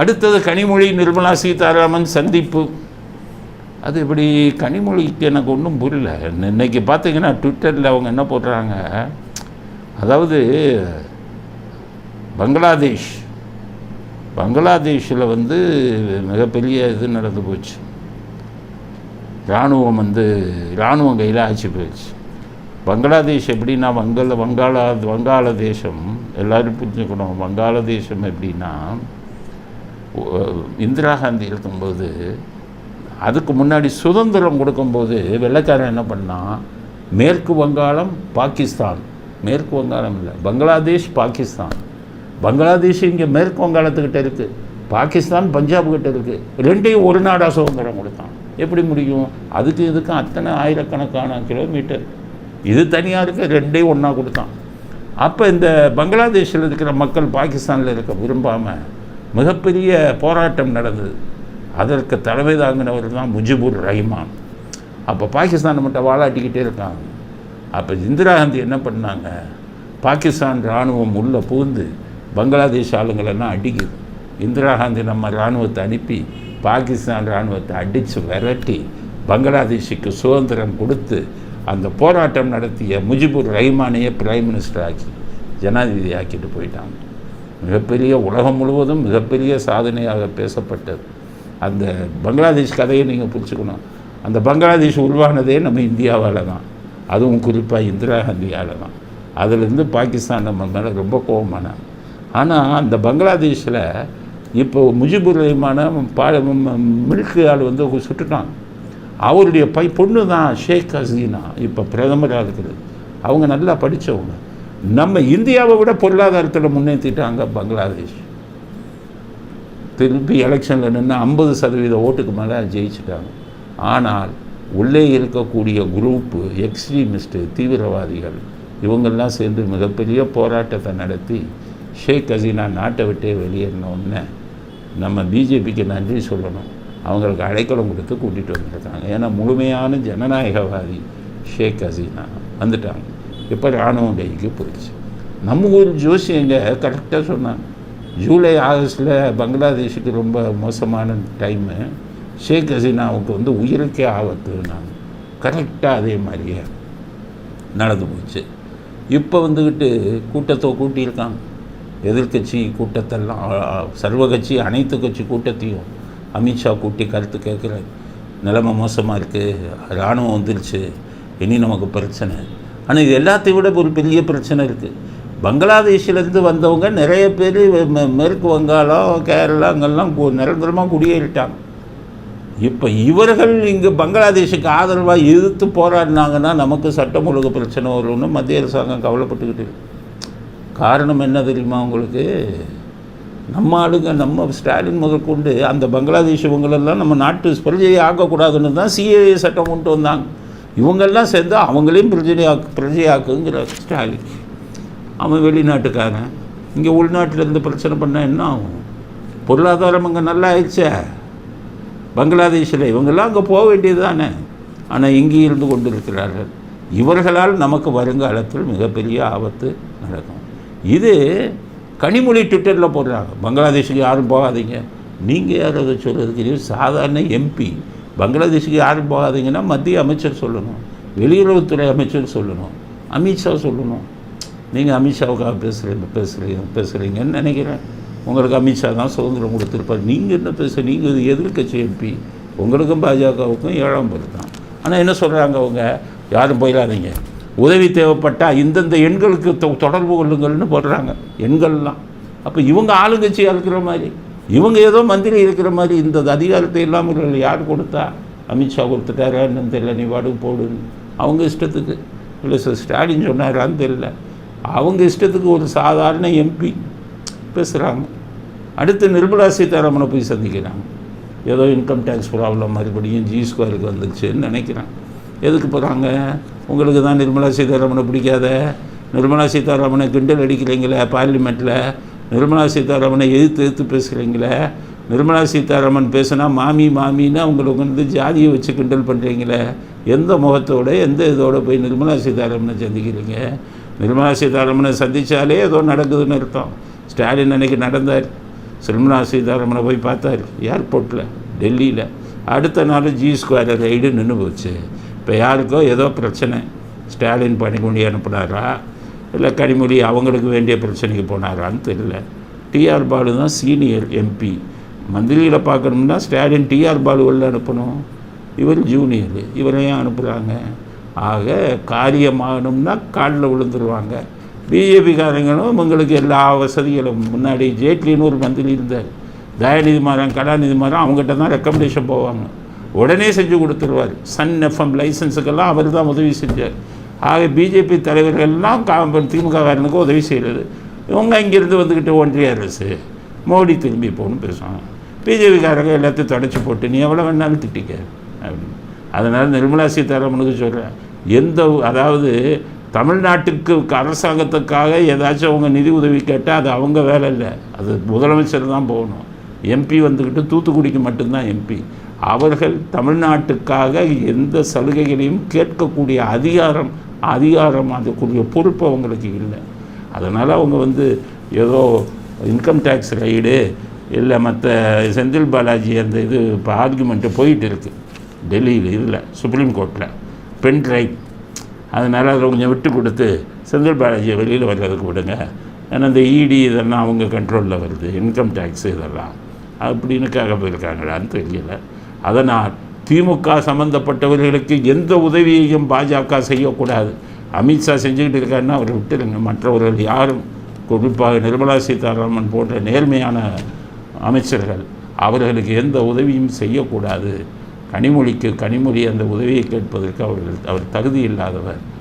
அடுத்தது கனிமொழி நிர்மலா சீதாராமன் சந்திப்பு. அது இப்படி கனிமொழிக்கு எனக்கு ஒன்றும் புரியல. இன்னைக்கு பார்த்தீங்கன்னா ட்விட்டரில் அவங்க என்ன போடுறாங்க? அதாவது பங்களாதேஷ். பங்களாதேஷில் வந்து மிகப்பெரிய இது நடந்து போச்சு. இராணுவம் வந்து இராணுவம் கையில் ஆட்சி போயிடுச்சு பங்களாதேஷ் எப்படின்னா வங்காள வங்காள வங்காள தேசம் எல்லோரும் புரிஞ்சுக்கணும். வங்காள தேசம் எப்படின்னா இந்திரா காந்தி இருக்கும்போது அதுக்கு முன்னாடி சுதந்திரம் கொடுக்கும்போது வெள்ளைக்காரன் என்ன பண்ணான் மேற்கு வங்காளம் பாகிஸ்தான். மேற்கு வங்காளம் இல்லை பங்களாதேஷ் பாகிஸ்தான். பங்களாதேஷ் இங்கே மேற்கு வங்காளத்துக்கிட்ட இருக்குது பாகிஸ்தான் பஞ்சாப் கிட்ட இருக்குது ரெண்டையும் ஒரு நாடாக சுதந்திரம் கொடுத்தான். எப்படி முடியும்? அதுக்கு இதுக்கும் அத்தனை ஆயிரக்கணக்கான கிலோமீட்டர். இது தனியாக இருக்குது ரெண்டையும் ஒன்றா கொடுத்தான். அப்போ இந்த பங்களாதேஷில் இருக்கிற மக்கள் பாகிஸ்தானில் இருக்க விரும்பாமல் மிகப்பெரிய போராட்டம் நடந்தது. அதற்கு தலைமை தாங்கினவர் தான் முஜிபுர் ரஹ்மான். அப்போ பாகிஸ்தானை மட்டும் வாழாட்டிக்கிட்டே இருக்காங்க. அப்போ இந்திரா காந்தி என்ன பண்ணாங்க? பாகிஸ்தான் இராணுவம் உள்ளே புகுந்து பங்களாதேஷ் ஆளுங்களெல்லாம் அடிக்குது. இந்திரா காந்தி நம்ம இராணுவத்தை அனுப்பி பாகிஸ்தான் இராணுவத்தை அடித்து விரட்டி பங்களாதேஷுக்கு சுதந்திரம் கொடுத்து அந்த போராட்டம் நடத்திய முஜிபுர் ரஹ்மானையே பிரைம் மினிஸ்டர் ஆக்கி ஜனாதிபதி ஆக்கிட்டு போயிட்டாங்க. மிகப்பெரிய உலகம் முழுவதும் மிகப்பெரிய சாதனையாக பேசப்பட்டது. அந்த பங்களாதேஷ் கதையை நீங்கள் புரிச்சுக்கணும் அந்த பங்களாதேஷ் உருவானதே நம்ம இந்தியாவால் தான். அதுவும் குறிப்பாக இந்திரா காந்தியால் தான். அதுலேருந்து பாகிஸ்தான் நம்ம மேலே ரொம்ப கோபமானாங்க ஆனால் அந்த பங்களாதேஷில் இப்போ முஜிபுர் ரஹ்மான பா மில்க் ஆள் வந்து சுட்டுட்டான். அவருடைய பை பொண்ணு தான் ஷேக் ஹசீனா இப்போ பிரதமராக இருக்குது. அவங்க நல்லா படித்தவங்க நம்ம இந்தியாவை விட பொருளாதாரத்தில் முன்னேற்றிட்டாங்க பங்களாதேஷ். திருப்பி எலெக்ஷனில் நின்று ஐம்பது சதவீத ஓட்டுக்கு மேலே ஜெயிச்சிட்டாங்க. ஆனால் உள்ளே இருக்கக்கூடிய குரூப்பு எக்ஸ்ட்ரீமிஸ்ட்டு தீவிரவாதிகள் இவங்கெல்லாம் சேர்ந்து மிகப்பெரிய போராட்டத்தை நடத்தி ஷேக் ஹசீனா நாட்டை விட்டே வெளியேறினோடனே நம்ம பிஜேபிக்கு நன்றி சொல்லணும். அவங்களுக்கு அடைக்கலம் கொடுத்து கூட்டிகிட்டு வந்திருக்காங்க. ஏன்னா முழுமையான ஜனநாயகவாதி ஷேக் ஹசீனா வந்துட்டாங்க. இப்போ இராணுவம் கைக்கு போயிடுச்சு. நம்ம ஊர் ஜோசியங்க கரெக்டாக சொன்னாங்க. ஜூலை ஆகஸ்டில் பங்களாதேஷுக்கு ரொம்ப மோசமான டைமு ஷேக் ஹசீனாவுக்கு வந்து உயிருக்கே ஆபத்துனாங்க. கரெக்டாக அதே மாதிரியே நடந்து போச்சு. இப்போ வந்துக்கிட்டு கூட்டத்தை கூட்டியிருக்காங்க. எதிர்க்கட்சி கூட்டத்தெல்லாம் ஆ, சர்வ கட்சி அனைத்து கட்சி கூட்டத்தையும் அமித்ஷா கூட்டி கருத்து கேட்குறாரு. நிலைமை மோசமாக இருக்குது இராணுவம் வந்துருச்சு. இனி நமக்கு பிரச்சனை. ஆனால் இது எல்லாத்தையும் விட ஒரு பெரிய பிரச்சனை இருக்குது பங்களாதேஷிலேருந்து வந்தவங்க நிறைய பேர் மேற்கு வங்காளம் கேரளா அங்கெல்லாம் கு- நிரந்தரமாக குடியேறிட்டாங்க. இப்போ இவர்கள் இங்கே பங்களாதேஷுக்கு ஆதரவாக எதிர்த்து போராடினாங்கன்னா நமக்கு சட்டம் ஒழுங்கு பிரச்சனை வரும்னு மத்திய அரசாங்கம் கவலைப்பட்டுக்கிட்டு காரணம் என்ன தெரியுமா உங்களுக்கு? நம்ம ஆளுங்க நம்ம ஸ்டாலின் முதற்கொண்டு அந்த பங்களாதேஷ் இவங்களெல்லாம் நம்ம நாட்டு பிரஜையை ஆக்கக்கூடாதுன்னு தான் சிஏஏ சட்டம் கொண்டு வந்தாங்க. இவங்கெல்லாம் சேர்ந்து அவங்களையும் பிரஜையாக்கு பிரஜையாக்குங்கிற ஸ்டாலின் அவன் வெளிநாட்டுக்காரன். இங்கே உள்நாட்டில் பிரச்சனை பண்ணால் என்ன ஆகும்? பொருளாதாரம் அங்கே நல்லா ஆயிடுச்சே. பங்களாதேஷில் இவங்கெல்லாம் அங்கே போக வேண்டியது தானே ஆனால் இங்கே இருந்து கொண்டு இருக்கிறார்கள் இவர்களால் நமக்கு வருங்காலத்தில் மிகப்பெரிய ஆபத்து நடக்கும். இது கனிமொழி ட்விட்டரில் போடுறாங்க. பங்களாதேஷுக்கு யாரும் போகாதீங்க. நீங்கள் யார் அதை சொல்கிறதுக்கு சாதாரண எம்பி பங்களாதேஷுக்கு யாரும் போகாதீங்கன்னா மத்திய அமைச்சர் சொல்லணும். வெளியுறவுத்துறை அமைச்சர் சொல்லணும். அமித்ஷா சொல்லணும். நீங்கள் அமித்ஷாவுக்காக பேசுகிறீங்க பேசுகிறீங்க பேசுகிறீங்கன்னு நினைக்கிறேன். உங்களுக்கு அமித்ஷா தான் சுதந்திரம் கொடுத்துருப்பார். நீங்கள் என்ன பேச நீங்கள் எதிர்கட்சி எம்பி. உங்களுக்கும் பாஜகவுக்கும் ஏழாம் பேர் தான். ஆனால் என்ன சொல்கிறாங்க அவங்க? யாரும் போயிடாதீங்க. உதவி தேவைப்பட்டால் இந்தந்த எண்களுக்கு தொ- தொடர்பு கொள்ளுங்கள்னு போடுறாங்க. எண்கள்லாம். அப்போ இவங்க ஆளுங்கட்சியாக இருக்கிற மாதிரி. இவங்க ஏதோ மந்திரி இருக்கிற மாதிரி இந்த அதிகாரத்தை இல்லாமல் இவர்கள் யார் கொடுத்தா? அமித்ஷா கொடுத்துட்டாரா என்னன்னு தெரியல நீ வாடகை போடுன்னு. அவங்க இஷ்டத்துக்கு. இல்லை சார் ஸ்டாலின் சொன்னாரான்னு தெரியல. அவங்க இஷ்டத்துக்கு ஒரு சாதாரண எம்பி பேசுகிறாங்க அடுத்து நிர்மலா சீதாராமனை போய் சந்திக்கிறாங்க. ஏதோ இன்கம் டேக்ஸ் ப்ராப்ளம் மறுபடியும் ஜி ஸ்கொயருக்கு வந்துருச்சுன்னு நினைக்கிறேன் எதுக்கு போகிறாங்க உங்களுக்கு தான் நிர்மலா சீதாராமனை பிடிக்காத? நிர்மலா சீதாராமனை கிண்டல் அடிக்கிறீங்களே பார்லிமெண்ட்டில் நிர்மலா சீதாராமனை எதிர்த்து எதிர்த்து பேசுகிறீங்களே நிர்மலா சீதாராமன் பேசுனா மாமி மாமின்னு அவங்களுக்கு வந்து ஜாதியை வச்சு கிண்டல் பண்ணுறீங்களே எந்த முகத்தோட எந்த இதோடு போய் நிர்மலா சீதாராமனை சந்திக்கிறீங்க? நிர்மலா சீதாராமனை சந்தித்தாலே ஏதோ நடக்குதுன்னு அர்த்தம். ஸ்டாலின் அன்னைக்கு நடந்தார். நிர்மலா சீதாராமனை போய் பார்த்தார் ஏர்போர்ட்டில் டெல்லியில். அடுத்த நாள் ஜி ஸ்கொயர் ரைடு நின்று போச்சு. இப்போ யாருக்கோ ஏதோ பிரச்சனை. ஸ்டாலின் பணிமொழி அனுப்புனாரா? இல்லை கனிமொழி அவங்களுக்கு வேண்டிய பிரச்சனைக்கு போனாரான்னு தெரியல. டிஆர் பாலு தான் சீனியர் எம்பி. மந்திரியில் பார்க்கணும்னா ஸ்டாலின் டிஆர் பாலு உள்ள அனுப்பணும். இவர் ஜூனியர் இவரையும் அனுப்புகிறாங்க ஆக காரியமாகணும்னா காலில் விழுந்துருவாங்க. பிஜேபிக்காரங்களும் இவங்களுக்கு எல்லா வசதிகளும். முன்னாடி ஜேட்லின்னு ஒரு மந்திரி இருந்தார். தயாநிதி மாறன் கலாநிதி மாறன் அவங்ககிட்ட தான் ரெக்கமெண்டேஷன் போவாங்க. உடனே செஞ்சு கொடுத்துருவார். சன் எஃப்எம் லைசன்ஸுக்கெல்லாம் அவர் தான் உதவி செஞ்சார். ஆக பிஜேபி தலைவர்கள்லாம் கா திமுககாரனுக்கு உதவி செய்கிறது இவங்க இங்கேருந்து வந்துக்கிட்டு ஒன்றிய அரசு மோடி திரும்பி போகணும் பேசுவாங்க. பிஜேபிக்காரங்க எல்லாத்தையும் தொடச்சி போட்டு நீ எவ்வளோ வேணாலும் திட்டிக்க அப்படின்னு. அதனால் நிர்மலா சீதாராமனுக்கு சொல்கிறேன் எந்த அதாவது தமிழ்நாட்டுக்கு அரசாங்கத்துக்காக ஏதாச்சும் அவங்க நிதி உதவி கேட்டால் அது அவங்க வேலை இல்லை. அது முதலமைச்சர் தான் போகணும். எம்பி வந்துக்கிட்டு தூத்துக்குடிக்கு மட்டும்தான் எம்பி அவர்கள் தமிழ்நாட்டுக்காக எந்த சலுகைகளையும் கேட்கக்கூடிய அதிகாரம் அதிகாரம் அதுக்குரிய பொறுப்பு அவங்களுக்கு இல்லை. அதனால் அவங்க வந்து ஏதோ இன்கம் டேக்ஸ் ரைடு இல்லை மற்ற செந்தில் பாலாஜி அந்த இது இப்போ ஆர்குமெண்ட்டு போயிட்டு இருக்குது டெல்லியில் இதில் சுப்ரீம் கோர்ட்டில் பென் ட்ரைவ் அதனால் அதில் கொஞ்சம் விட்டு கொடுத்து செந்தில் பாலாஜியை வெளியில் வர்றதுக்கு விடுங்க. ஏன்னா இந்த இடி இதெல்லாம் அவங்க கண்ட்ரோலில் வருது இன்கம் டேக்ஸ் இதெல்லாம். அப்படின்னுக்காக போயிருக்காங்களான்னு தெரியல. அதனால் திமுக சம்மந்தப்பட்டவர்களுக்கு எந்த உதவியையும் பாஜக செய்யக்கூடாது. அமித்ஷா செஞ்சுக்கிட்டு இருக்காருன்னா அவரை விட்டுருங்க. மற்றவர்கள் யாரும் குறிப்பாக நிர்மலா சீதாராமன் போன்ற நேர்மையான அமைச்சர்கள் அவர்களுக்கு எந்த உதவியும் செய்யக்கூடாது. கனிமொழிக்கு கனிமொழி அந்த உதவியை கேட்பதற்கு அவர்கள் அவர் தகுதி இல்லாதவர்.